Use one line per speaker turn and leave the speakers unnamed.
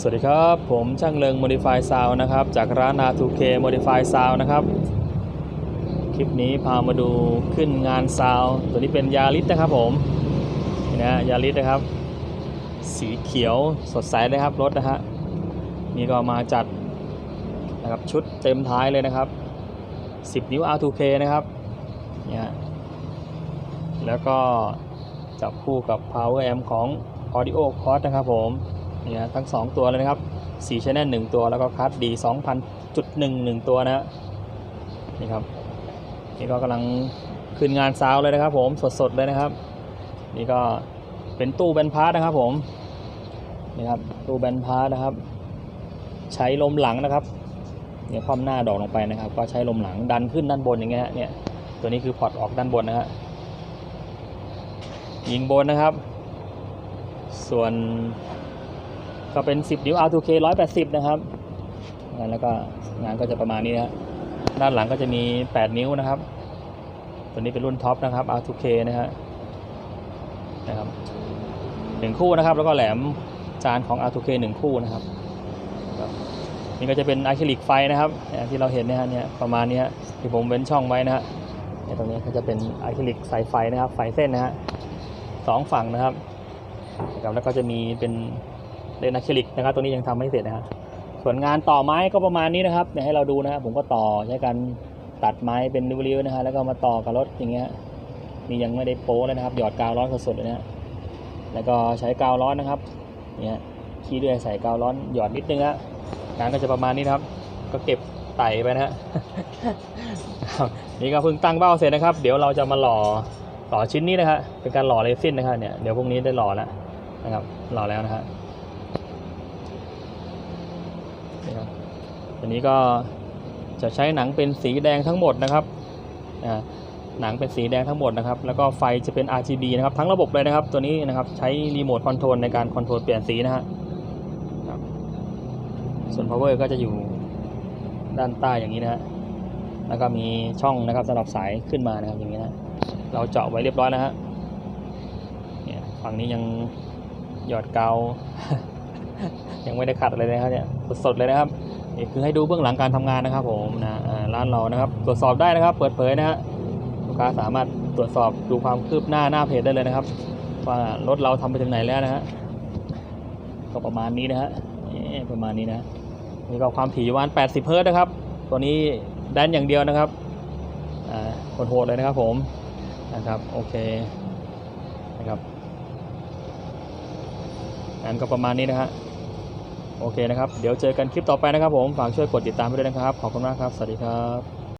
สวัสดีครับ ผมช่างเลิง Modify Sound นะครับ จากร้าน R2K Modify Sound นะครับ คลิปนี้พามาดูขึ้นงานซาวตัวนี้เป็นยาริสนะครับผมนี่นะยาริสนะครับ สีเขียวสดใสเลยครับรถนะฮะนี่ก็มาจัดนะครับชุดเต็มท้ายเลยนะครับ 10 นิ้ว R2K นะครับเนี่ยฮะแล้วก็จับคู่กับ Power Amp ของ Audio c o s นะครับผม เนี่ยทั้ง 2 ตัวเลยนะครับ4 Channel 1ตัวแล้วก็คัสดี2,000.1 1 ตัวนะฮะนี่ครับนี่ก็กำลังขึ้นงานซาวเลยนะครับ ผมสดๆเลยนะครับ นี่ก็เป็นตู้แบนพาร์ทนะครับ ผมนี่ครับตู้แบนพาร์ทนะครับ ใช้ลมหลังนะครับเนี่ยคว่ำหน้าดอกลงไปนะครับ ก็ใช้ลมหลังดันขึ้นด้านบนอย่างเงี้ยเนี่ยตัวนี้คือพอร์ตออกด้านบนนะฮะยิงบนนะครับ ส่วน ก็เป็น 10 นิ้ว R2K 180 นะครับแล้วก็งานก็จะประมาณนี้นะด้านหลังก็จะมี 8 นิ้วนะครับ ตัวนี้เป็นรุ่นท็อปนะครับ R2K นะฮะนะครับหนึ่งคู่นะครับ แล้วก็แหลมจานของ R2K หนึ่งคู่นะครับ นี่ก็จะเป็นอะคริลิกไฟนะครับ ที่เราเห็นนะฮะเนี่ยประมาณนี้ฮะที่ผมเว้นช่องไว้นะฮะตรงนี้ก็จะเป็นอะคริลิกสายไฟนะครับไฟเส้นนะฮะสองฝั่งนะครับแล้วก็จะมีเป็น เลนอะคริลิกนะครับ ตัวนี้ยังทำไม่เสร็จนะฮะส่วนงานต่อไม้ก็ประมาณนี้นะครับเนี่ยให้เราดูนะครับผมก็ต่อใช้การตัดไม้เป็นริ้วๆนะฮะแล้วก็มาต่อกับรถอย่างเงี้ยนี่ยังไม่ได้โป้เลยนะครับ หยอดกาวร้อนสดๆเลยนะแล้วก็ใช้กาวร้อนนะครับเนี่ยขี้เลื่อยใส่กาวร้อนหยอดนิดนึงฮะงานก็จะประมาณนี้นะครับ ก็เก็บไต่ไปนะฮะนี่ก็เพิ่งตั้งเบ้าเสร็จนะครับ เดี๋ยวเราจะมาหล่อหล่อชิ้นนี้นะฮะเป็นการหล่อเรซินนะครับเนี่ยเดี๋ยวพรุ่งนี้ได้หล่อแล้วนะครับหล่อแล้วนะฮะ นะครับอันนี้ก็จะใช้หนังเป็นสีแดงทั้งหมดนะครับหนังเป็นสีแดงทั้งหมดนะครับ แล้วก็ไฟจะเป็น RGB นะครับ ทั้งระบบเลยนะครับ ตัวนี้นะครับใช้รีโมทคอนโทรลในการคอนโทรลเปลี่ยนสีนะฮะส่วน power ก็จะอยู่ด้านใต้อย่างนี้นะฮะ แล้วก็มีช่องนะครับสำหรับสายขึ้นมานะครับอย่างนี้นะ เราเจาะไว้เรียบร้อยแล้วฮะ เนี่ยฝั่งนี้ยังหยอดกาว ยังไม่ได้ขัดอะไรเลยนะครับเนี่ยสดๆเลยนะครับนี่คือให้ดูเบื้องหลังการทำงานนะครับ ผมนะร้านเรานะครับ ตรวจสอบได้นะครับ เปิดเผยนะฮะลูกค้าสามารถตรวจสอบดูความคืบหน้าหน้าเพจได้เลยนะครับ ว่ารถเราทำไปถึงไหนแล้วนะฮะก็ประมาณนี้นะฮะนี่ประมาณนี้นะนี่ก็ความถี่อยู่ประมาณ80เฮิร์ตนะครับ ตัวนี้แดนอย่างเดียวนะครับอ่าโหดๆเลยนะครับผมนะครับโอเคนะครับงั้นก็ประมาณนี้นะฮะ โอเคนะครับ เดี๋ยวเจอกันคลิปต่อไปนะครับผม ฝากช่วยกดติดตามไปด้วยนะครับ ขอบคุณมากครับ สวัสดีครับ